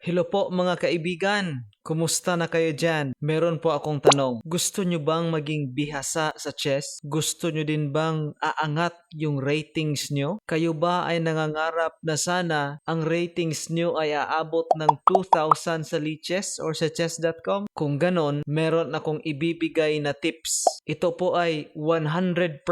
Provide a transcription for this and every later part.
Hello po mga kaibigan. Kumusta na kayo dyan? Meron po akong tanong. Gusto nyo bang maging bihasa sa chess? Gusto nyo din bang aangat yung ratings nyo? Kayo ba ay nangangarap na sana ang ratings nyo ay aabot ng 2,000 sa lichess or sa chess.com? Kung ganon, meron akong ibibigay na tips. Ito po ay 100%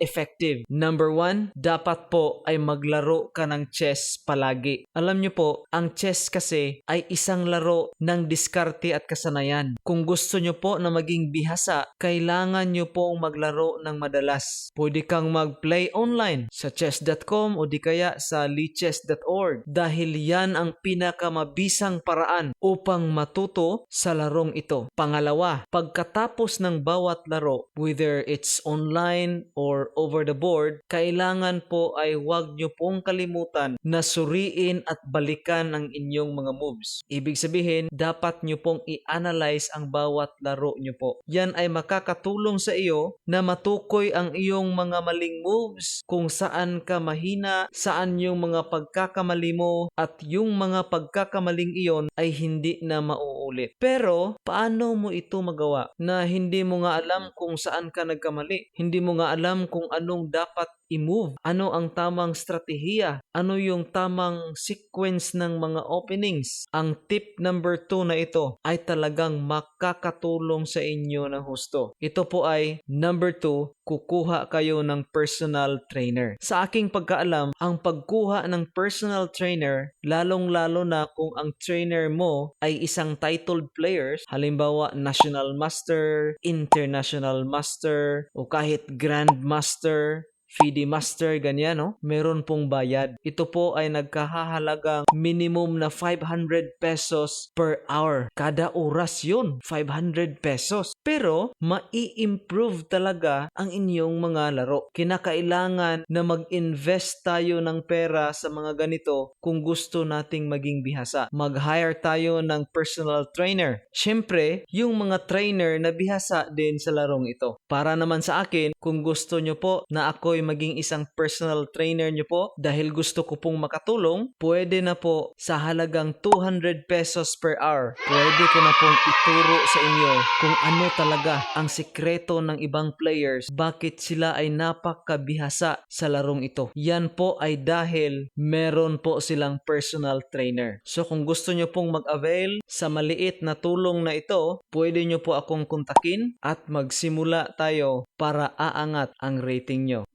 effective. Number one, dapat po ay maglaro ka ng chess palagi. Alam nyo po, ang chess kasi ay isang laro ng diskarte at kasanayan. Kung gusto nyo po na maging bihasa, kailangan nyo pong maglaro ng madalas. Pwede kang mag-play online sa chess.com o di kaya sa lichess.org dahil yan ang pinakamabisang paraan upang matuto sa larong ito. Pangalawa, pagkatapos ng bawat laro, whether it's online or over the board, kailangan po ay huwag nyo pong kalimutan na suriin at balikan ang inyong mga moves. Ibig sabihin, dapat nyo pong i-analyze ang bawat laro nyo po. Yan ay makakatulong sa iyo na matukoy ang iyong mga maling moves, kung saan ka mahina, saan yung mga pagkakamali mo, at yung mga pagkakamaling iyon ay hindi na mauulit. Pero, paano mo ito magawa na hindi mo nga alam kung saan ka nagkamali? Hindi mo nga alam kung anong dapat i-move? Ano ang tamang strategiya? Ano yung tamang sequence ng mga openings? Ang tip number 2 na ito ay talagang makakatulong sa inyo ng husto. Ito po ay number 2, kukuha kayo ng personal trainer. Sa aking pagkaalam, ang pagkuha ng personal trainer, lalong-lalo na kung ang trainer mo ay isang titled players, halimbawa national master, international master, o kahit grandmaster, FIDE Master, ganyan, no? Meron pong bayad. Ito po ay nagkahahalagang minimum na 500 pesos per hour. Kada oras yun, 500 pesos. Pero, mai-improve talaga ang inyong mga laro. Kinakailangan na mag-invest tayo ng pera sa mga ganito kung gusto nating maging bihasa. Mag-hire tayo ng personal trainer. Siyempre, yung mga trainer na bihasa din sa larong ito. Para naman sa akin, kung gusto nyo po na ako'y maging isang personal trainer nyo po dahil gusto ko pong makatulong, pwede na po sa halagang 200 pesos per hour. Pwede ko na pong ituro sa inyo kung ano talaga ang sikreto ng ibang players, bakit sila ay napakabihasa sa larong ito. Yan po ay dahil meron po silang personal trainer. So kung gusto nyo pong mag-avail sa maliit na tulong na ito, pwede nyo po akong kontakin at magsimula tayo para aangat ang rating nyo.